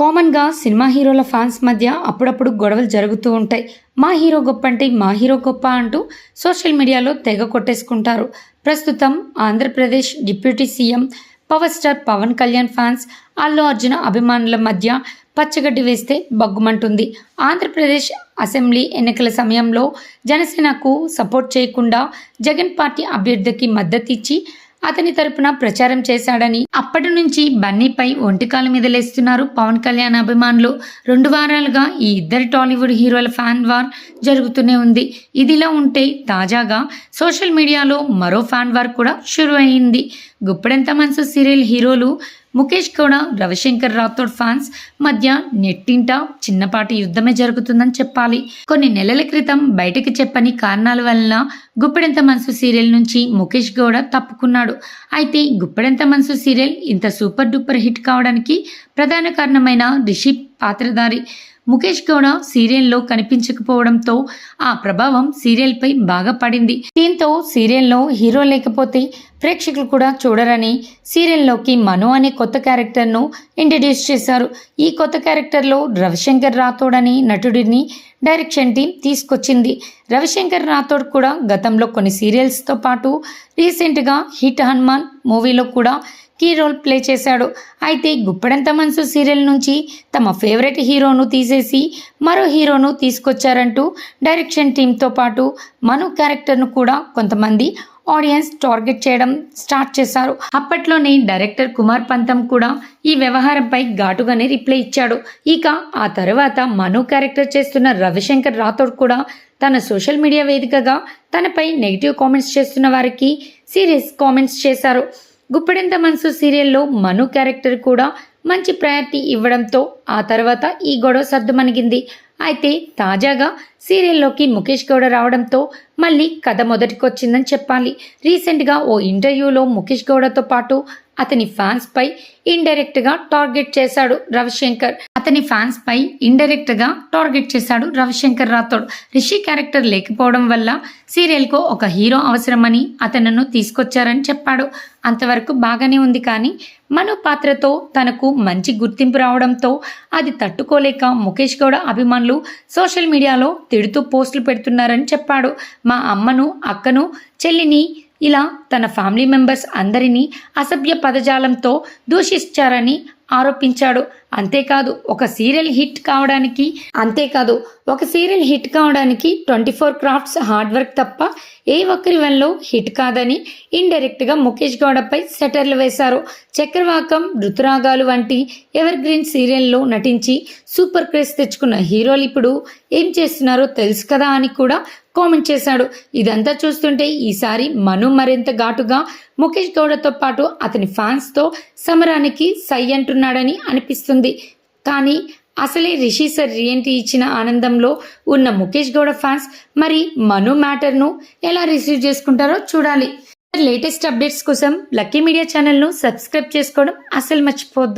కామన్గా సినిమా హీరోల ఫ్యాన్స్ మధ్య అప్పుడప్పుడు గొడవలు జరుగుతూ ఉంటాయి. మా హీరో గొప్ప అంటే మా హీరో గొప్ప అంటూ సోషల్ మీడియాలో తెగ కొట్టేసుకుంటారు. ప్రస్తుతం Andhra Pradesh deputy CM power star Pavan Kalyan fans Allu అర్జున అభిమానుల మధ్య పచ్చగడ్డి వేస్తే బగ్గుమంటుంది. ఆంధ్రప్రదేశ్ అసెంబ్లీ ఎన్నికల సమయంలో జనసేనకు సపోర్ట్ చేయకుండా జగన్ పార్టీ అభ్యర్థికి మద్దతు ఇచ్చి అతని తరపున ప్రచారం చేశాడని అప్పటి నుంచి బన్నీపై ఒంటికాల మీద లేస్తున్నారు పవన్ కళ్యాణ్ అభిమానులు. రెండు వారాలుగా ఈ ఇద్దరు టాలీవుడ్ హీరోల ఫ్యాన్ వార్ జరుగుతూనే ఉంది. ఇదిలా ఉంటే తాజాగా సోషల్ మీడియాలో మరో ఫ్యాన్ వార్ కూడా షురు అయింది గుప్పడంత మనసు serial heroes Mukesh Gowda Ravishankar Rathod fans మధ్య నెట్టింట చిన్నపాటి యుద్ధమే జరుగుతుందని చెప్పాలి. కొన్ని నెలల క్రితం బయటకు చెప్పని కారణాల వలన గుప్పెడంత మనసు సీరియల్ నుంచి ముఖేష్ గౌడ తప్పుకున్నాడు. అయితే గుప్పెడంత మనసు సీరియల్ ఇంత సూపర్ డూపర్ హిట్ కావడానికి ప్రధాన కారణమైన రిషి పాత్రధారి. ముఖేష్ గౌడ సీరియల్లో కనిపించకపోవడంతో ఆ ప్రభావం సీరియల్పై బాగా పడింది. దీంతో సీరియల్లో హీరో లేకపోతే ప్రేక్షకులు కూడా చూడరని సీరియల్లోకి మను అనే కొత్త క్యారెక్టర్ను ఇంట్రడ్యూస్ చేశారు. ఈ కొత్త క్యారెక్టర్లో రవిశంకర్ రాథోడ్ అని నటుడిని డైరెక్షన్ టీం తీసుకొచ్చింది. రవిశంకర్ రాథోడ్ కూడా గతంలో కొన్ని సీరియల్స్తో పాటు రీసెంట్గా హిట్ హనుమాన్ మూవీలో కూడా కీ రోల్ ప్లే చేశాడు. అయితే గుప్పడంత మనసు సీరియల్ నుంచి తమ ఫేవరెట్ హీరోను తీసేసి మరో హీరోను తీసుకొచ్చారంటూ డైరెక్షన్ టీంతో పాటు మను క్యారెక్టర్ను కూడా కొంతమంది ఆడియన్స్ టార్గెట్ చేయడం స్టార్ట్ చేశారు. అప్పట్లోనే డైరెక్టర్ కుమార్ పంతం కూడా ఈ వ్యవహారంపై ఘాటుగానే రిప్లై ఇచ్చాడు. ఇక ఆ తర్వాత మను క్యారెక్టర్ చేస్తున్న రవిశంకర్ రాథోడ్ కూడా తన సోషల్ మీడియా వేదికగా తనపై నెగిటివ్ కామెంట్స్ చేస్తున్న వారికి సీరియస్ కామెంట్స్ చేశారు. గుప్పెడంత మనసు సీరియల్లో మను క్యారెక్టర్ కూడా మంచి ప్రయారిటీ ఇవ్వడంతో ఆ తర్వాత ఈ గొడవ సర్దుమణిగింది. అయితే తాజాగా సీరియల్లోకి ముఖేష్ గౌడ రావడంతో మళ్ళీ కథ మొదటికొచ్చిందని చెప్పాలి. రీసెంట్గా ఓ ఇంటర్వ్యూలో ముఖేష్ గౌడతో పాటు అతని ఫ్యాన్స్ పై టార్గెట్ చేశాడు రవిశంకర్. అతని ఫ్యాన్స్ పై ఇండైరెక్ట్గా టార్గెట్ చేశాడు రవిశంకర్ రాథోడ్. రిషి క్యారెక్టర్ లేకపోవడం వల్ల సీరియల్కు ఒక హీరో అవసరమని అతనను తీసుకొచ్చారని చెప్పాడు. అంతవరకు బాగానే ఉంది కానీ మను పాత్రతో తనకు మంచి గుర్తింపు రావడంతో అది తట్టుకోలేక ముఖేష్ గౌడ అభిమానులు సోషల్ మీడియాలో తిడుతూ పోస్టులు పెడుతున్నారని చెప్పాడు. మా అమ్మను అక్కను చెల్లిని ఇలా తన ఫ్యామిలీ మెంబర్స్ అందరినీ అసభ్య పదజాలంతో దూషించారని ఆరోపించాడు. అంతేకాదు ఒక సీరియల్ హిట్ కావడానికి అంతేకాదు ఒక సీరియల్ హిట్ కావడానికి twenty four crafts hard work తప్ప ఏ ఒక్కరి వల్ల హిట్ కాదని ఇండైరెక్ట్గా ముఖేష్ గౌడపై సెటర్లు వేశారు. చక్రవాకం ఋతురాగాలు వంటి ఎవర్ గ్రీన్ సీరియల్లో నటించి సూపర్ క్రేజ్ తెచ్చుకున్న హీరోలు ఇప్పుడు ఏం చేస్తున్నారో తెలుసు కదా అని కూడా కామెంట్ చేశాడు. ఇదంతా చూస్తుంటే ఈసారి మను మరింత ఘాటుగా ముఖేష్ గౌడతో పాటు అతని ఫ్యాన్స్తో సమరానికి సై అంటున్నాడని అనిపిస్తుంది. కానీ అసలే రిషి సార్ రీఎంట్రీ ఇచ్చిన ఆనందంలో ఉన్న ముఖేష్ గౌడ ఫ్యాన్స్ మరి మను మ్యాటర్ను ఎలా రిసీవ్ చేసుకుంటారో చూడాలి. లేటెస్ట్ అప్డేట్స్ కోసం లక్కీ మీడియా ఛానల్ను సబ్స్క్రైబ్ చేసుకోవడం అసలు మర్చిపోవద్దు.